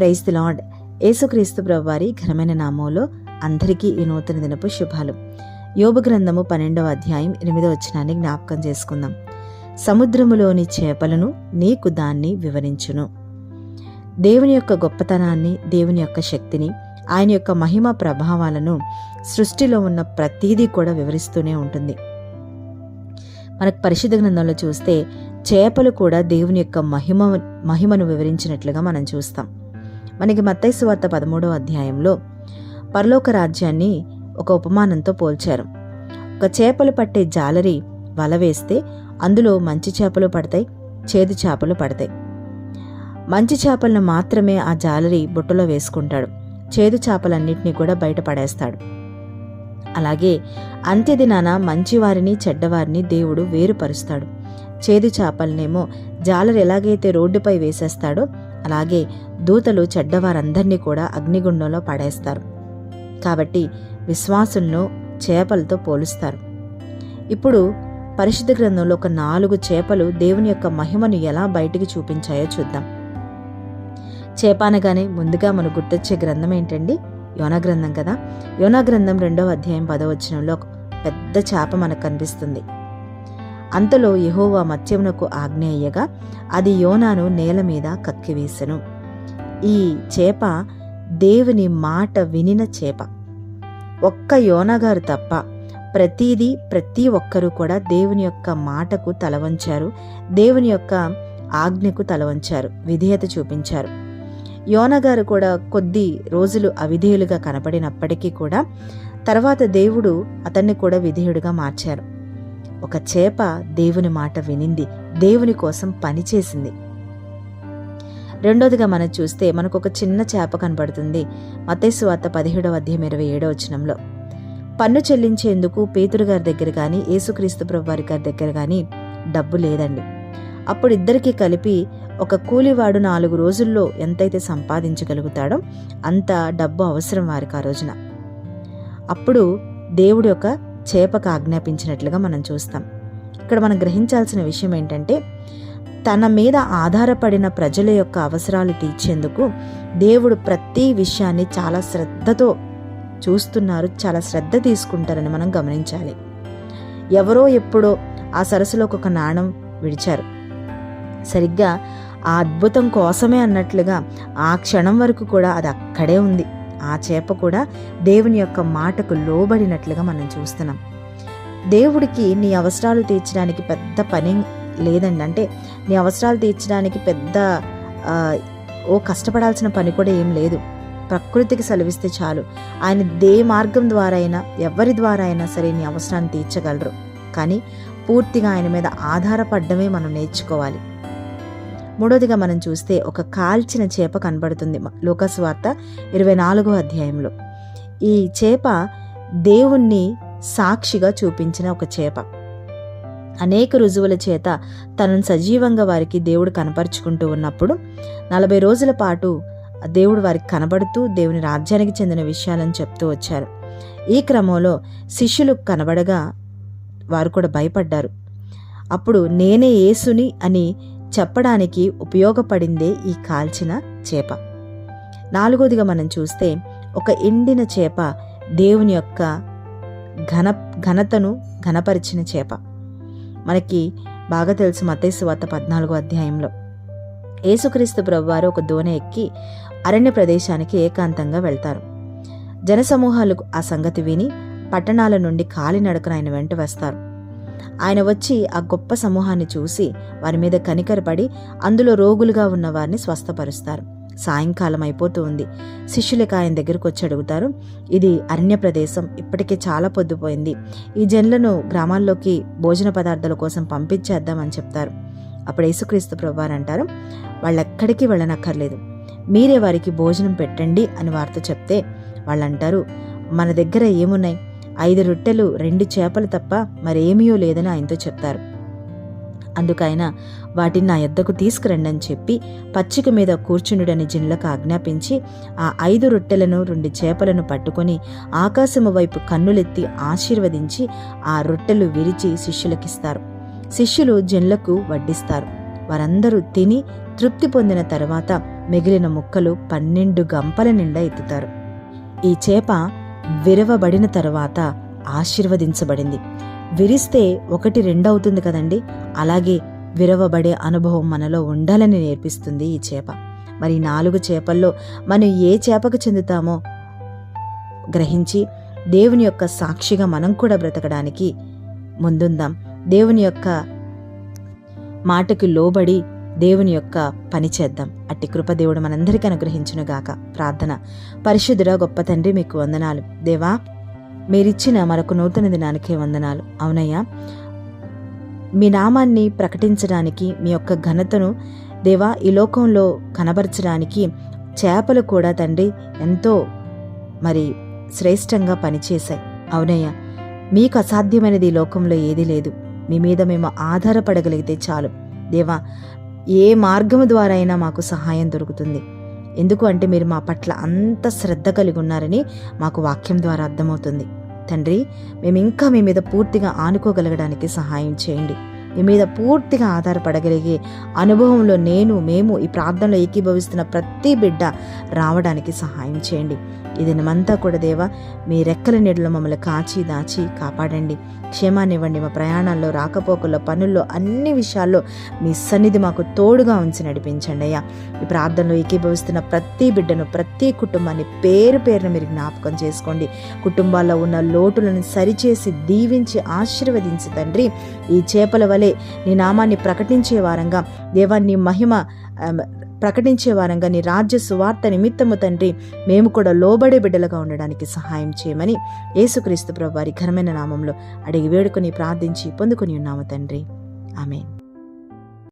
Praise the lord. యేసుక్రీస్తు ప్రభువారి ఘనమైన నామంలో అందరికీ ఈ నూతన దినపు శుభాలు. యోబు గ్రంథము పన్నెండవ అధ్యాయం ఎనిమిదవ వచనాన్ని జ్ఞాపకం చేసుకుందాం. సముద్రములోని చేపలను నీకు దాన్ని వివరించును. దేవుని యొక్క గొప్పతనాన్ని దేవుని యొక్క శక్తిని ఆయన యొక్క మహిమ ప్రభావాలను సృష్టిలో ఉన్న ప్రతీదీ కూడా వివరిస్తూనే ఉంటుంది. మనకు పరిశుద్ధ గ్రంథంలో చూస్తే చేపలు కూడా దేవుని యొక్క మహిమ మహిమను వివరించినట్లుగా మనం చూస్తాం. మనకి మత్తైసు వార్త పదమూడవ అధ్యాయంలో పరలోక రాజ్యాన్ని ఒక ఉపమానంతో పోల్చారు. ఒక చేపలు పట్టే జాలరి వల వేస్తే అందులో మంచి చేపలు పడతాయి చేదు చేపలు పడతాయి. మంచి చేపలను మాత్రమే ఆ జాలరి బుట్టలో వేసుకుంటాడు. చేదు చేపలన్నింటినీ కూడా బయట పడేస్తాడు. అలాగే అంత్యదినాన మంచివారిని చెడ్డవారిని దేవుడు వేరుపరుస్తాడు. చేదు చేపలనేమో జాలరు ఎలాగైతే రోడ్డుపై వేసేస్తాడో అలాగే దూతలు చెడ్డవారందరినీ కూడా అగ్నిగుండంలో పడేస్తారు. కాబట్టి విశ్వాసులను చేపలతో పోలుస్తారు. ఇప్పుడు పరిశుద్ధ గ్రంథంలో ఒక నాలుగు చేపలు దేవుని యొక్క మహిమను ఎలా బయటికి చూపించాయో చూద్దాం. చేపానగానే ముందుగా మనకు గుర్తొచ్చే గ్రంథం ఏంటండి? యోనా గ్రంథం కదా? యోనా గ్రంథం రెండవ అధ్యాయం పదవచనంలో ఒక పెద్ద చేప మనకు కనిపిస్తుంది. అంతలో యహోవా మత్స్యమునకు ఆజ్ఞ అయ్యగా అది యోనాను నేల మీద కక్కివేశను ఈ చేప దేవుని మాట వినిన చేప. ఒక్క యోనగారు తప్ప ప్రతిదీ ప్రతి ఒక్కరూ కూడా దేవుని యొక్క మాటకు తలవంచారు దేవుని యొక్క ఆజ్ఞకు తలవంచారు విధేయత చూపించారు. యోనగారు కూడా కొద్ది రోజులు అవిధేయులుగా కనపడినప్పటికీ కూడా తర్వాత దేవుడు అతన్ని కూడా విధేయుడిగా మార్చారు. ఒక చేప దేవుని మాట వినింది. దేవుని కోసం పనిచేసింది రెండోదిగా మనం చూస్తే మనకు ఒక చిన్న చేప కనబడుతుంది. మతేసు వార్త పదిహేడవ అధ్యాయం ఇరవై ఏడవ వచనంలో. పన్ను చెల్లించేందుకు పేతురు గారి దగ్గర కానీ యేసుక్రీస్తు ప్రభు వారి గారి దగ్గర కానీ డబ్బు లేదండి. అప్పుడు ఇద్దరికీ కలిపి ఒక కూలివాడు నాలుగు రోజుల్లో ఎంతైతే సంపాదించగలుగుతాడో అంత డబ్బు అవసరం వారికి ఆ రోజున. అప్పుడు దేవుడు యొక్క చేపకు ఆజ్ఞాపించినట్లుగా మనం చూస్తాం. ఇక్కడ మనం గ్రహించాల్సిన విషయం ఏంటంటే తన మీద ఆధారపడిన ప్రజల యొక్క అవసరాలు తీర్చేందుకు దేవుడు ప్రతి విషయాన్ని చాలా శ్రద్ధతో చూస్తున్నారు చాలా శ్రద్ధ తీసుకుంటారని మనం గమనించాలి. ఎవరో ఎప్పుడో ఆ సరస్సులోకి ఒక నాణం విడిచారు. సరిగ్గా ఆ అద్భుతం కోసమే అన్నట్లుగా ఆ క్షణం వరకు కూడా అది అక్కడే ఉంది. ఆ చేప కూడా దేవుని యొక్క మాటకు లోబడినట్లుగా మనం చూస్తున్నాం. దేవుడికి నీ అవసరాలు తీర్చడానికి పెద్ద పని లేదండి. అంటే నీ అవసరాలు తీర్చడానికి పెద్ద ఓ కష్టపడాల్సిన పని కూడా ఏం లేదు. ప్రకృతికి సెలవిస్తే చాలు. ఆయన దే మార్గం ద్వారా అయినా ఎవరి ద్వారా అయినా సరే నీ అవసరాన్ని తీర్చగలరు. కానీ పూర్తిగా ఆయన మీద ఆధారపడడమే మనం నేర్చుకోవాలి. మూడోదిగా మనం చూస్తే ఒక కాల్చిన చేప కనబడుతుంది. లోకస్వార్త ఇరవై నాలుగో అధ్యాయంలో. ఈ చేప దేవుణ్ణి సాక్షిగా చూపించిన ఒక చేప. అనేక రుజువుల చేత తనను సజీవంగా వారికి దేవుడు కనపరుచుకుంటూ ఉన్నప్పుడు నలభై రోజుల పాటు దేవుడు వారికి కనబడుతూ దేవుని రాజ్యానికి చెందిన విషయాలను చెప్తూ వచ్చారు. ఈ క్రమంలో శిష్యులు కనబడగా వారు కూడా భయపడ్డారు. అప్పుడు నేనే యేసుని అని చెప్పడానికి ఉపయోగపడిందే ఈ కాల్చిన చేప. నాలుగోదిగా మనం చూస్తే ఒక ఎండిన చేప దేవుని యొక్క ఘన ఘనతను ఘనపరిచిన చేప. మనకి బాగా తెలుసు మతేసు వార్త పద్నాలుగో అధ్యాయంలో. యేసుక్రీస్తు ప్రభువారు ఒక దోనె ఎక్కి అరణ్య ప్రదేశానికి ఏకాంతంగా వెళ్తారు. జనసమూహాలు ఆ సంగతి విని పట్టణాల నుండి కాలినడకన ఆయన వెంట వస్తారు. ఆయన వచ్చి ఆ గొప్ప సమూహాన్ని చూసి వారి మీద కనికరపడి అందులో రోగులుగా ఉన్న వారిని స్వస్థపరుస్తారు. సాయంకాలం అయిపోతూ ఉంది. శిష్యులకి ఆయన దగ్గరకు వచ్చి అడుగుతారు ఇది అరణ్య ప్రదేశం ఇప్పటికే చాలా పొద్దుపోయింది. ఈ జన్లను గ్రామాల్లోకి భోజన పదార్థాల కోసం పంపించేద్దామని చెప్తారు. అప్పుడు యేసుక్రీస్తు ప్రభువారు అంటారు వాళ్ళెక్కడికి వెళ్ళనక్కర్లేదు. మీరే వారికి భోజనం పెట్టండి అని వారితో చెప్తే వాళ్ళు అంటారు మన దగ్గర ఏమున్నాయి? ఐదు రొట్టెలు రెండు చేపలు తప్ప మరేమీయో లేదని ఆయనతో చెప్తారు అందుకైన వాటిని నా యొద్దకు తీసుకురండి అని చెప్పి పచ్చిక మీద కూర్చుండుడని జిన్లకు ఆజ్ఞాపించి ఆ ఐదు రొట్టెలను రెండు చేపలను పట్టుకొని ఆకాశము వైపు కన్నులెత్తి ఆశీర్వదించి ఆ రొట్టెలు విరిచి శిష్యులకిస్తారు. శిష్యులు జన్లకు వడ్డిస్తారు. వారందరూ తిని తృప్తి పొందిన తర్వాత మిగిలిన ముక్కలు పన్నెండు గంపల నిండా ఎత్తుతారు. ఈ చేప విరవబడిన తర్వాత ఆశీర్వదించబడింది. విరిస్తే ఒకటి రెండవుతుంది కదండి? అలాగే విరవబడే అనుభవం మనలో ఉండాలని నేర్పిస్తుంది ఈ చేప. మరి నాలుగు చేపల్లో మనం ఏ చేపకు చెందుతామో గ్రహించి దేవుని యొక్క సాక్షిగా మనం కూడా బ్రతకడానికి ముందుందాం. దేవుని యొక్క మాటకి లోబడి దేవుని యొక్క పని చేద్దాం. అట్టి కృప దేవుడు మనందరికీ అనుగ్రహించునుగాక. ప్రార్థన. పరిశుద్ధుడ గొప్ప తండ్రి మీకు వందనాలు. దేవా మీరిచ్చిన మరొక నూతన దినానికే వందనాలు. అవునయ్యా మీ నామాన్ని ప్రకటించడానికి మీ యొక్క ఘనతను దేవా ఈ లోకంలో కనబరచడానికి చేపలు కూడా తండ్రి ఎంతో మరి శ్రేష్టంగా పనిచేశాయి. అవునయ్యా మీకు అసాధ్యమైనది ఈ లోకంలో ఏదీ లేదు. మీ మీద మేము ఆధారపడగలిగితే చాలు. దేవా ఏ మార్గము ద్వారా అయినా మాకు సహాయం దొరుకుతుంది. ఎందుకు అంటే మీరు మా పట్ల అంత శ్రద్ధ కలిగి ఉన్నారని మాకు వాక్యం ద్వారా అర్థమవుతుంది. తండ్రి మేము ఇంకా మీ మీద పూర్తిగా ఆనుకోగలగడానికి సహాయం చేయండి. మీ మీద పూర్తిగా ఆధారపడగలిగే అనుభవంలో నేను మేము ఈ ప్రార్థనలో ఏకీభవిస్తున్న ప్రతి బిడ్డ రావడానికి సహాయం చేయండి. ఈ దినమంతా కూడా దేవా మీ రెక్కల నీడలో మమ్మల్ని కాచి దాచి కాపాడండి. క్షేమాన్ని ఇవ్వండి. మా ప్రయాణాల్లో రాకపోకల్లో పనుల్లో అన్ని విషయాల్లో మీ సన్నిధి మాకు తోడుగా ఉంచి నడిపించండి అయ్యా. ఈ ప్రార్థనలో ఏకీభవిస్తున్న ప్రతి బిడ్డను ప్రతి కుటుంబాన్ని పేరు పేరున మీరు జ్ఞాపకం చేసుకోండి. కుటుంబాల్లో ఉన్న లోటులను సరిచేసి దీవించి ఆశీర్వదించి తండ్రి ఈ చేపల వలె నీ నామాన్ని ప్రకటించే వారంగా దేవా నీ మహిమ ప్రకటించే వారంగా నీ రాజ్య సువార్త నిమిత్తము తండ్రి మేము కూడా లోబడే బిడ్డలుగా ఉండడానికి సహాయం చేయమని యేసుక్రీస్తు ప్రభు వారి ఘనమైన నామంలో అడిగి వేడుకొని ప్రార్థించి పొందుకుని ఉన్నాము తండ్రి. ఆమె